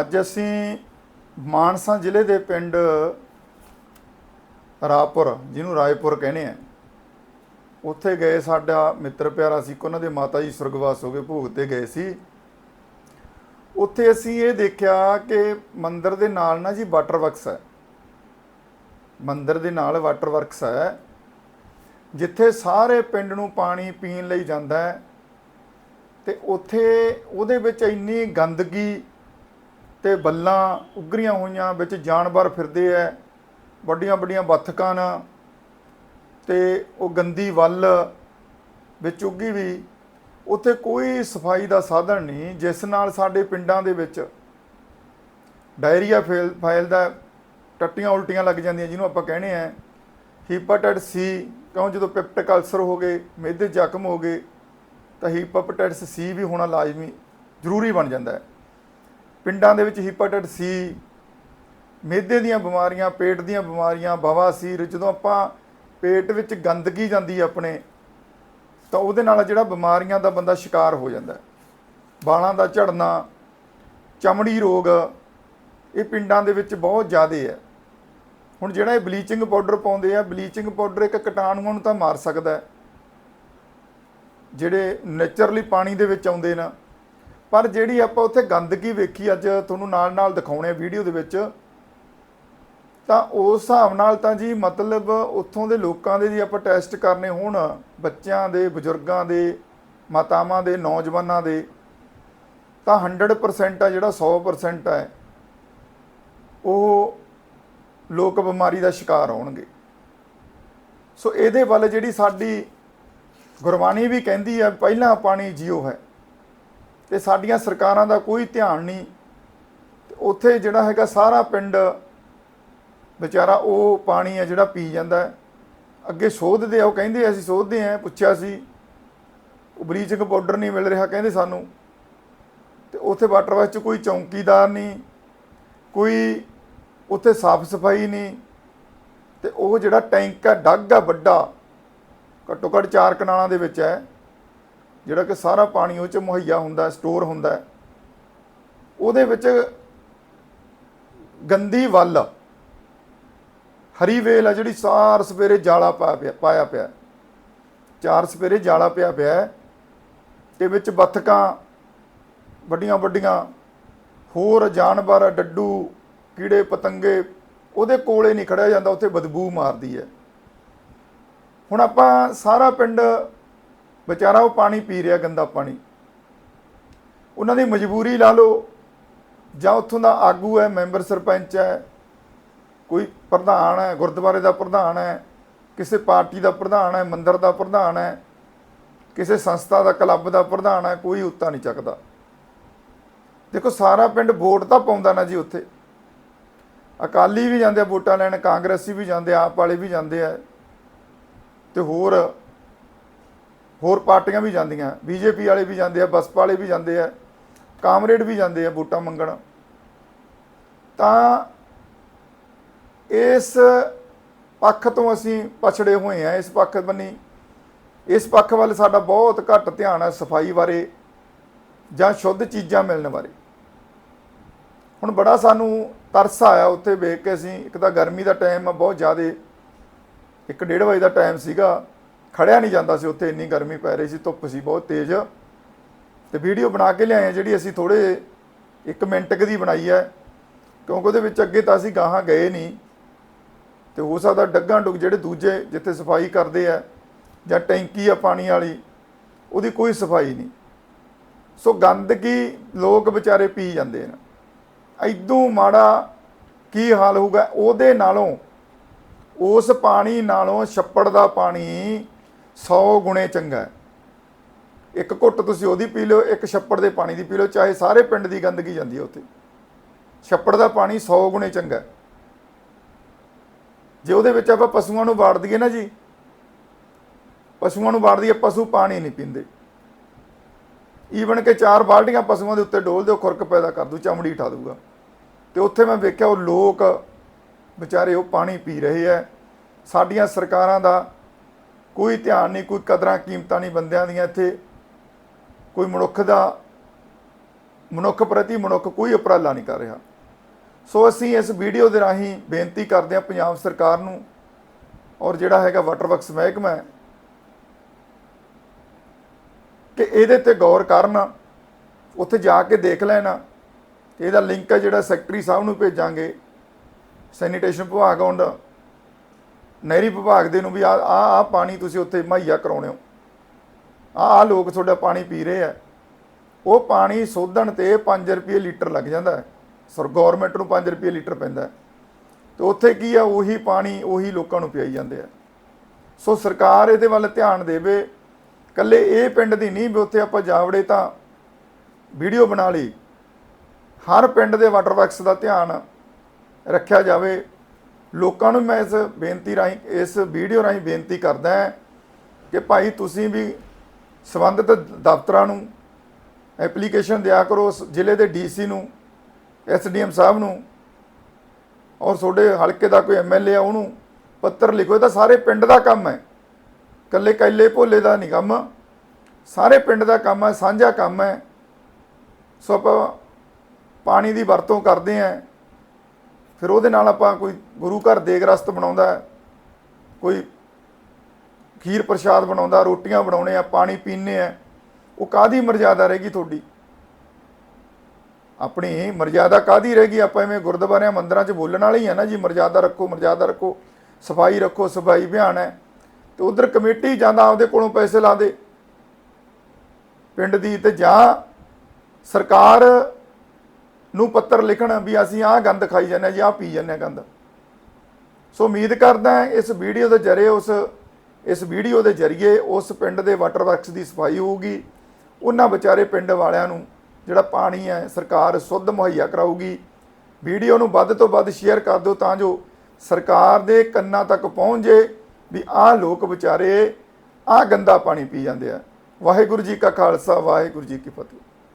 ਅੱਜ ਅਸੀਂ ਮਾਨਸਾ ਜ਼ਿਲ੍ਹੇ ਦੇ ਪਿੰਡ ਰਾਪੁਰ, ਜਿਹਨੂੰ ਰਾਏਪੁਰ ਕਹਿੰਦੇ ਆ, ਉੱਥੇ ਗਏ ਸਾਡਾ ਮਿੱਤਰ ਪਿਆਰਾ ਸੀ ਉਹਨਾਂ ਦੇ ਮਾਤਾ ਜੀ ਸੁਰਗਵਾਸ ਹੋ ਗਏ ਭੋਗ ਤੇ ਗਏ ਸੀ। ਉੱਥੇ ਅਸੀਂ ਇਹ ਦੇਖਿਆ ਕਿ ਮੰਦਰ ਦੇ ਨਾਲ ਨਾ ਜੀ ਵਾਟਰ ਵਰਕਸ ਹੈ। ਮੰਦਰ ਦੇ ਨਾਲ ਵਾਟਰ ਵਰਕਸ ਹੈ, ਜਿੱਥੇ ਸਾਰੇ ਪਿੰਡ ਨੂੰ ਪਾਣੀ ਪੀਣ ਲਈ ਜਾਂਦਾ ਹੈ, ਤੇ ਉੱਥੇ ਉਹਦੇ ਵਿੱਚ ਇੰਨੀ ਗੰਦਗੀ ਤੇ ਬੱਲਾਂ ਉਗਰੀਆਂ ਹੋਈਆਂ, ਵਿੱਚ ਜਾਨਵਰ ਫਿਰਦੇ ਐ, ਵੱਡੀਆਂ ਵੱਡੀਆਂ ਬੱਥਕਾਂ ਨਾ, ਤੇ ਉਹ ਗੰਦੀ ਵੱਲ ਵਿੱਚ ਉੱਗੀ ਵੀ। ਉੱਥੇ ਕੋਈ ਸਫ਼ਾਈ ਦਾ ਸਾਧਨ ਨਹੀਂ, ਜਿਸ ਨਾਲ ਸਾਡੇ ਪਿੰਡਾਂ ਦੇ ਵਿੱਚ ਡਾਇਰੀਆ ਫੈਲ, ਫੈਲਦਾ ਟੱਟੀਆਂ ਉਲਟੀਆਂ ਲੱਗ ਜਾਂਦੀਆਂ, ਜਿਹਨੂੰ ਆਪਾਂ ਕਹਿੰਦੇ ਆ ਹੀਪਾਟਾਈਟਸ ਸੀ, ਕਿਉਂ ਜਦੋਂ ਪਿਪਟਿਕ ਅਲਸਰ ਹੋ ਗਏ ਮਿਹਦੇ ਜ਼ਖਮ ਹੋ ਗਏ, ਤਾਂ ਹੀਪਾਟਾਈਟਸ ਸੀ ਵੀ ਹੋਣਾ ਲਾਜ਼ਮੀ, ਜ਼ਰੂਰੀ ਬਣ ਜਾਂਦਾ ਹੈ ਪਿੰਡਾਂ ਦੇ ਵਿੱਚ ਹੀਪਾਟਾਈਟਸ ਸੀ ਮਿਹਦੇ ਦੀਆਂ ਬਿਮਾਰੀਆਂ, ਪੇਟ ਦੀਆਂ ਬਿਮਾਰੀਆਂ ਬਵਾਸੀਰ ਜਦੋਂ ਆਪਾਂ ਪੇਟ ਵਿੱਚ ਗੰਦਗੀ ਜਾਂਦੀ ਹੈ ਆਪਣੇ, ਤਾਂ ਉਹਦੇ ਨਾਲ ਜਿਹੜਾ ਬਿਮਾਰੀਆਂ ਦਾ ਬੰਦਾ ਸ਼ਿਕਾਰ ਹੋ ਜਾਂਦਾ ਬਾਲਾਂ ਦਾ ਝੜਨਾ, ਚਮੜੀ ਰੋਗ, ਇਹ ਪਿੰਡਾਂ ਦੇ ਵਿੱਚ ਬਹੁਤ ਜ਼ਿਆਦਾ ਹੈ। ਹੁਣ ਜਿਹੜਾ ਇਹ ਬਲੀਚਿੰਗ ਪਾਊਡਰ ਪਾਉਂਦੇ ਆ ਬਲੀਚਿੰਗ ਪਾਊਡਰ ਇੱਕ ਕੀਟਾਣੂਆਂ ਨੂੰ ਤਾਂ ਮਾਰ ਸਕਦਾ ਜਿਹੜੇ ਨੇਚਰਲੀ ਪਾਣੀ ਦੇ ਵਿੱਚ ਆਉਂਦੇ ਨਾ ਪਰ ਜਿਹੜੀ ਆਪਾਂ ਉੱਥੇ ਗੰਦਗੀ ਵੇਖੀ ਅੱਜ ਤੁਹਾਨੂੰ ਨਾਲ ਨਾਲ ਦਿਖਾਉਣੇ ਵੀਡੀਓ ਦੇ ਵਿੱਚ, ਤਾਂ ਉਸ ਹਿਸਾਬ ਨਾਲ ਤਾਂ ਜੀ ਮਤਲਬ ਉੱਥੋਂ ਦੇ ਲੋਕਾਂ ਦੇ ਜੀ ਆਪਾਂ ਟੈਸਟ ਕਰਨੇ ਹੋਣ, ਬੱਚਿਆਂ ਦੇ, ਬਜ਼ੁਰਗਾਂ ਦੇ, ਮਾਤਾਵਾਂ ਦੇ, ਨੌਜਵਾਨਾਂ ਦੇ, ਤਾਂ 100% ਆ ਜਿਹੜਾ 100% ਹੈ ਉਹ ਲੋਕ ਬਿਮਾਰੀ ਦਾ ਸ਼ਿਕਾਰ ਹੋਣਗੇ। ਸੋ ਇਹਦੇ ਵੱਲ ਜਿਹੜੀ ਸਾਡੀ ਗੁਰਬਾਣੀ ਵੀ ਕਹਿੰਦੀ ਹੈ ਪਹਿਲਾਂ ਪਾਣੀ ਜੀਓ ਹੈ। ਤੇ ਸਾਡੀਆਂ ਸਰਕਾਰਾਂ ਦਾ ਕੋਈ ਧਿਆਨ ਨਹੀਂ। ਤੇ ਉੱਥੇ ਜਿਹੜਾ ਹੈਗਾ ਸਾਰਾ ਪਿੰਡ ਵਿਚਾਰਾ ਉਹ ਪਾਣੀ ਹੈ ਜਿਹੜਾ ਪੀ ਜਾਂਦਾ ਅੱਗੇ ਸੋਧਦੇ ਆ, ਉਹ ਕਹਿੰਦੇ ਅਸੀਂ ਸੋਧਦੇ ਆ ਪੁੱਛਿਆ ਸੀ। ਉਹ ਬਲੀਚਿੰਗ ਪਾਊਡਰ ਨਹੀਂ ਮਿਲ ਰਿਹਾ, ਕਹਿੰਦੇ ਸਾਨੂੰ। ਤੇ ਉੱਥੇ ਵਾਟਰ ਵਾਸ਼ 'ਚ ਕੋਈ ਚੌਂਕੀਦਾਰ ਨਹੀਂ, ਕੋਈ ਉੱਥੇ ਸਾਫ਼ ਸਫ਼ਾਈ ਨਹੀਂ। ਤੇ ਉਹ ਜਿਹੜਾ ਟੈਂਕ ਹੈ, ਡੱਗ ਆ ਵੱਡਾ, ਘੱਟੋ ਘੱਟ ਚਾਰ ਕਨਾਲਾਂ ਦੇ ਵਿੱਚ ਹੈ। ਜਿਹੜਾ ਕਿ ਸਾਰਾ ਪਾਣੀ ਉਹ ਚ ਮੁਹੱਈਆ ਹੁੰਦਾ ਸਟੋਰ ਹੁੰਦਾ ਉਹਦੇ ਵਿੱਚ ਗੰਦੀ ਵੱਲ, ਹਰੀ ਵੇਲ ਆ ਜਿਹੜੀ ਸਾਰ ਸਵੇਰੇ ਜਾਲਾ ਪਾਇਆ ਪਿਆ ਪਾਇਆ ਪਿਆ। ਚਾਰ ਸਵੇਰੇ ਜਾਲਾ ਪਿਆ ਪਿਆ ਹੈ ਤੇ ਵਿੱਚ ਬੱਤਕਾਂ, ਵੱਡੀਆਂ ਵੱਡੀਆਂ, ਹੋਰ ਜਾਨਵਰ, ਡੱਡੂ, ਕੀੜੇ ਪਤੰਗੇ, ਉਹਦੇ ਕੋਲੇ ਨਹੀਂ ਖੜਿਆ ਜਾਂਦਾ, ਉੱਥੇ ਬਦਬੂ ਮਾਰਦੀ ਹੈ। ਹੁਣ ਆਪਾਂ ਸਾਰਾ ਪਿੰਡ ਵਿਚਾਰਾ ਉਹ ਪਾਣੀ ਪੀ ਰਿਹਾ, ਗੰਦਾ ਪਾਣੀ। ਉਹਨਾਂ ਦੀ ਮਜਬੂਰੀ ਲਾ ਲਓ, ਜਾਂ ਉੱਥੋਂ ਦਾ ਆਗੂ ਹੈ, ਮੈਂਬਰ ਸਰਪੰਚ ਹੈ, ਕੋਈ ਪ੍ਰਧਾਨ ਹੈ, ਗੁਰਦੁਆਰੇ ਦਾ ਪ੍ਰਧਾਨ ਹੈ, ਕਿਸੇ ਪਾਰਟੀ ਦਾ ਪ੍ਰਧਾਨ ਹੈ, ਮੰਦਰ ਦਾ ਪ੍ਰਧਾਨ ਹੈ, ਕਿਸੇ ਸੰਸਥਾ ਦਾ, ਕਲੱਬ ਦਾ ਪ੍ਰਧਾਨ ਹੈ, ਕੋਈ ਉੱਤਾ ਨਹੀਂ ਚੱਕਦਾ। ਦੇਖੋ, ਸਾਰਾ ਪਿੰਡ ਵੋਟ ਤਾਂ ਪਾਉਂਦਾ ਨਾ ਜੀ ਉੱਥੇ। ਅਕਾਲੀ ਵੀ ਜਾਂਦੇ ਆ ਵੋਟਾਂ ਲੈਣ, ਕਾਂਗਰਸੀ ਵੀ ਜਾਂਦੇ ਆਪ ਵਾਲੇ ਵੀ ਜਾਂਦੇ ਆ। ਤੇ ਹੋਰ ਹੋਰ ਪਾਰਟੀਆਂ ਵੀ ਜਾਂਦੀਆਂ, ਬੀਜੇਪੀ ਵਾਲੇ ਵੀ ਜਾਂਦੇ ਆ, ਬਸਪਾ ਵਾਲੇ ਵੀ ਜਾਂਦੇ ਆ, ਕਾਮਰੇਡ ਵੀ ਜਾਂਦੇ ਆ ਵੋਟਾਂ ਮੰਗਣ। ਤਾਂ ਇਸ ਪੱਖ ਤੋਂ ਅਸੀਂ ਪਛੜੇ ਹੋਏ ਆ, ਇਸ ਪੱਖ ਬੰਨੀ। ਇਸ ਪੱਖ ਵੱਲ ਸਾਡਾ ਬਹੁਤ ਘੱਟ ਧਿਆਨ ਹੈ ਸਫ਼ਾਈ ਬਾਰੇ ਜਾਂ ਸ਼ੁੱਧ ਚੀਜ਼ਾਂ ਮਿਲਣ ਬਾਰੇ। ਹੁਣ ਬੜਾ ਸਾਨੂੰ ਤਰਸ ਆਇਆ ਉੱਥੇ ਵੇਖ ਕੇ ਅਸੀਂ, ਇੱਕ ਤਾਂ ਗਰਮੀ ਦਾ ਟਾਈਮ ਆ, ਬਹੁਤ ਜ਼ਿਆਦਾ, ਇੱਕ ਡੇਢ ਵਜੇ ਦਾ ਟਾਈਮ ਸੀਗਾ। ਖੜਿਆ ਨਹੀਂ ਜਾਂਦਾ ਸੀ, ਉੱਥੇ ਇੰਨੀ ਗਰਮੀ ਪੈ ਰਹੀ ਸੀ, ਧੁੱਪ ਸੀ ਬਹੁਤ ਤੇਜ਼। ਤੇ ਵੀਡੀਓ ਬਣਾ ਕੇ ਲਿਆਏ ਆ, ਜਿਹੜੀ ਅਸੀਂ ਥੋੜੇ 1 ਮਿੰਟ ਕੁ ਦੀ ਬਣਾਈ ਹੈ, ਕਿਉਂਕਿ ਉਹਦੇ ਵਿੱਚ ਅੱਗੇ ਤਾਂ ਅਸੀਂ ਗਾਹਾਂ ਗਏ ਨਹੀਂ। ਤੇ ਹੋ ਸਕਦਾ ਡੱਗਾਂ ਡੁੱਗ ਜਿਹੜੇ ਦੂਜੇ ਜਿੱਥੇ ਸਫ਼ਾਈ ਕਰਦੇ ਆ, ਜਾਂ ਟੈਂਕੀ ਆ ਪਾਣੀ ਵਾਲੀ, ਉਹਦੀ ਕੋਈ ਸਫ਼ਾਈ ਨਹੀਂ। ਸੋ ਗੰਦਗੀ ਲੋਕ ਵਿਚਾਰੇ ਪੀ ਜਾਂਦੇ ਨੇ। ਐਦੋਂ ਮਾੜਾ ਕੀ ਹਾਲ ਹੋਊਗਾ? ਉਹਦੇ ਨਾਲੋਂ, ਉਸ ਪਾਣੀ ਨਾਲੋਂ ਛੱਪੜ ਦਾ ਪਾਣੀ 100 ਗੁਣੇ ਚੰਗਾ ਇੱਕ ਘੁੱਟ ਤੁਸੀਂ ਉਹਦੀ ਪੀ ਲਓ, ਇੱਕ ਛੱਪੜ ਦੇ ਪਾਣੀ ਦੀ ਪੀ ਲਓ, ਚਾਹੇ ਸਾਰੇ ਪਿੰਡ ਦੀ ਗੰਦਗੀ ਜਾਂਦੀ ਹੈ ਉੱਥੇ। ਛੱਪੜ ਦਾ ਪਾਣੀ 100 ਗੁਣੇ ਚੰਗਾ ਜੇ ਉਹਦੇ ਵਿੱਚ ਆਪਾਂ ਪਸ਼ੂਆਂ ਨੂੰ ਵਾੜ ਦਈਏ ਨਾ ਜੀ, ਪਸ਼ੂਆਂ ਨੂੰ ਵਾੜ ਦਈਏ, ਪਸ਼ੂ ਪਾਣੀ ਨਹੀਂ ਪੀਂਦੇ। ਈਵਨ ਕਿ ਚਾਰ ਬਾਲਟੀਆਂ ਪਸ਼ੂਆਂ ਦੇ ਉੱਤੇ ਡੋਲ ਦਿਓ, ਖੁਰਕ ਪੈਦਾ ਕਰ ਦੂ ਚਮੜੀ ਉਠਾ ਦੂਗਾ ਤੇ ਉੱਥੇ ਮੈਂ ਵੇਖਿਆ ਉਹ ਲੋਕ ਵਿਚਾਰੇ ਉਹ ਪਾਣੀ ਪੀ ਰਹੇ ਐ ਸਾਡੀਆਂ ਸਰਕਾਰਾਂ ਦਾ ਕੋਈ ਧਿਆਨ ਨਹੀਂ, ਕੋਈ ਕਦਰਾਂ ਕੀਮਤਾਂ ਨਹੀਂ ਬੰਦਿਆਂ ਦੀਆਂ ਇੱਥੇ। ਕੋਈ ਮਨੁੱਖ ਦਾ, ਮਨੁੱਖ ਪ੍ਰਤੀ ਮਨੁੱਖ ਕੋਈ ਉਪਰਾਲਾ ਨਹੀਂ ਕਰ ਰਿਹਾ। ਸੋ ਅਸੀਂ ਇਸ ਵੀਡੀਓ ਦੇ ਰਾਹੀਂ ਬੇਨਤੀ ਕਰਦੇ ਹਾਂ ਪੰਜਾਬ ਸਰਕਾਰ ਨੂੰ ਔਰ ਜਿਹੜਾ ਹੈਗਾ ਵਾਟਰ ਵਰਕਸ ਮਹਿਕਮਾ ਕਿ ਇਹਦੇ ਤੇ ਗੌਰ ਕਰਨ, ਉੱਥੇ ਜਾ ਕੇ ਦੇਖ ਲੈਣਾ। ਤੇ ਇਹਦਾ ਲਿੰਕ ਹੈ ਜਿਹੜਾ ਸੈਕਟਰੀ ਸਾਹਿਬ ਨੂੰ ਭੇਜਾਂਗੇ। ਸੈਨੀਟੇਸ਼ਨ ਵਿਭਾਗ ਔਂਡ ਨਹਿਰੀ ਵਿਭਾਗ ਦੇ ਨੂੰ ਵੀ ਆ ਆ ਆਹ ਪਾਣੀ ਤੁਸੀਂ ਉੱਥੇ ਮੁਹੱਈਆ ਕਰਾਉਣੇ ਹੋ। ਆ ਆ ਲੋਕ ਤੁਹਾਡਾ ਪਾਣੀ ਪੀ ਰਹੇ ਆ। ਉਹ ਪਾਣੀ ਸੋਧਣ ਤੇ 5 ਰੁਪਏ ਲੀਟਰ ਲੱਗ ਜਾਂਦਾ ਹੈ। ਸਰ ਗਵਰਨਮੈਂਟ ਨੂੰ 5 ਰੁਪਏ ਲੀਟਰ ਪੈਂਦਾ ਹੈ। ਤੇ ਉੱਥੇ ਕੀ ਆ, ਉਹੀ ਪਾਣੀ ਉਹੀ ਲੋਕਾਂ ਨੂੰ ਪਿਆਈ ਜਾਂਦੇ ਆ। ਸੋ ਸਰਕਾਰ ਇਹਦੇ ਵੱਲ ਧਿਆਨ ਦੇਵੇ। ਕੱਲੇ ਇਹ ਪਿੰਡ ਦੀ ਨਹੀਂ ਵੀ ਉੱਥੇ ਆਪਾਂ ਜਾਵੜੇ ਤਾਂ ਵੀਡੀਓ ਬਣਾ ਲਈ। ਹਰ ਪਿੰਡ ਦੇ ਵਾਟਰ ਵਰਕਸ ਦਾ ਧਿਆਨ ਰੱਖਿਆ ਜਾਵੇ। ਲੋਕਾਂ ਨੂੰ ਮੈਂ ਇਸ ਬੇਨਤੀ ਰਾਹੀਂ, ਇਸ ਵੀਡੀਓ ਰਾਹੀਂ ਬੇਨਤੀ ਕਰਦਾ ਹਾਂ ਕਿ ਭਾਈ ਤੁਸੀਂ ਵੀ ਸੰਬੰਧਿਤ ਦਫ਼ਤਰਾਂ ਨੂੰ ਐਪਲੀਕੇਸ਼ਨ ਦਿਆ ਕਰੋ ਉਸ ਜ਼ਿਲ੍ਹੇ ਦੇ ਡੀਸੀ ਨੂੰ ਐਸਡੀਐਮ ਸਾਹਿਬ ਨੂੰ ਔਰ ਤੁਹਾਡੇ ਹਲਕੇ ਦਾ ਕੋਈ ਐਮਐਲਏ ਆ ਉਹਨੂੰ ਪੱਤਰ ਲਿਖੋ। ਇਹ ਤਾਂ ਸਾਰੇ ਪਿੰਡ ਦਾ ਕੰਮ ਹੈ। ਕੱਲੇ ਕੱਲੇ ਭੋਲੇ ਦਾ ਨਹੀਂ ਕੰਮ। ਸਾਰੇ ਪਿੰਡ ਦਾ ਕੰਮ ਹੈ, ਸਾਂਝਾ ਕੰਮ ਹੈ। ਸੋ ਆਪਾਂ ਪਾਣੀ ਦੀ ਵਰਤੋਂ ਕਰਦੇ ਆਂ ਫਿਰ ਉਹਦੇ ਨਾਲ ਆਪਾਂ ਕੋਈ ਗੁਰੂ ਘਰ ਦੇਗ ਰਸਤ ਬਣਾਉਂਦਾ ਕੋਈ ਖੀਰ ਪ੍ਰਸ਼ਾਦ ਬਣਾਉਂਦਾ, ਰੋਟੀਆਂ ਬਣਾਉਣੇ ਆ, ਪਾਣੀ ਪੀਣੇ ਆ, ਉਹ ਕਾਦੀ ਮਰਜ਼ਾਦਾ ਰਹੇਗੀ ਤੁਹਾਡੀ? ਆਪਣੀ ਮਰਜ਼ਾਦਾ ਕਾਦੀ ਰਹੇਗੀ ਆਪਾਂ ਐਵੇਂ ਗੁਰਦੁਆਰਿਆਂ, ਮੰਦਰਾਂ 'ਚ ਬੋਲਣ ਵਾਲੇ ਹੀ ਆ ਨਾ ਜੀ, ਮਰਜ਼ਾਦਾ ਰੱਖੋ ਮਰਜ਼ਾਦਾ ਰੱਖੋ, ਸਫ਼ਾਈ ਰੱਖੋ, ਸਫ਼ਾਈ ਅਭਿਆਨ ਹੈ। ਤੇ ਉਧਰ ਕਮੇਟੀ ਜਾਂਦਾ ਆਪਦੇ ਕੋਲੋਂ ਪੈਸੇ ਲਾਉਂਦੇ ਪਿੰਡ ਦੀ ਤੇ ਜਾਂ ਸਰਕਾਰ ਨੂੰ ਪੱਤਰ ਲਿਖਣ ਵੀ ਅਸੀਂ ਆਹ ਗੰਦ ਖਾਈ ਜਾਂਦੇ ਹਾਂ ਜੀ, ਆਹ ਪੀ ਜਾਂਦੇ ਹਾਂ ਗੰਦ। ਸੋ ਉਮੀਦ ਕਰਦਾ ਇਸ ਵੀਡੀਓ ਦੇ ਜਰੀਏ ਉਸ, ਇਸ ਵੀਡੀਓ ਦੇ ਜਰੀਏ ਉਸ ਪਿੰਡ ਦੇ ਵਾਟਰ ਵਰਕਸ ਦੀ ਸਫ਼ਾਈ ਹੋਊਗੀ। ਉਹਨਾਂ ਵਿਚਾਰੇ ਪਿੰਡ ਵਾਲਿਆਂ ਨੂੰ ਜਿਹੜਾ ਪਾਣੀ ਹੈ, ਸਰਕਾਰ ਸੁੱਧ ਮੁਹੱਈਆ ਕਰਾਊਗੀ। ਵੀਡੀਓ ਨੂੰ ਵੱਧ ਤੋਂ ਵੱਧ ਸ਼ੇਅਰ ਕਰ ਦਿਓ ਤਾਂ ਜੋ ਸਰਕਾਰ ਦੇ ਕੰਨਾਂ ਤੱਕ ਪਹੁੰਚ ਜੇ ਵੀ ਆਹ ਲੋਕ ਵਿਚਾਰੇ ਆਹ ਗੰਦਾ ਪਾਣੀ ਪੀ ਜਾਂਦੇ ਆ। ਵਾਹਿਗੁਰੂ ਜੀ ਕਾ ਖਾਲਸਾ, ਵਾਹਿਗੁਰੂ ਜੀ ਕੀ ਫਤਿਹ।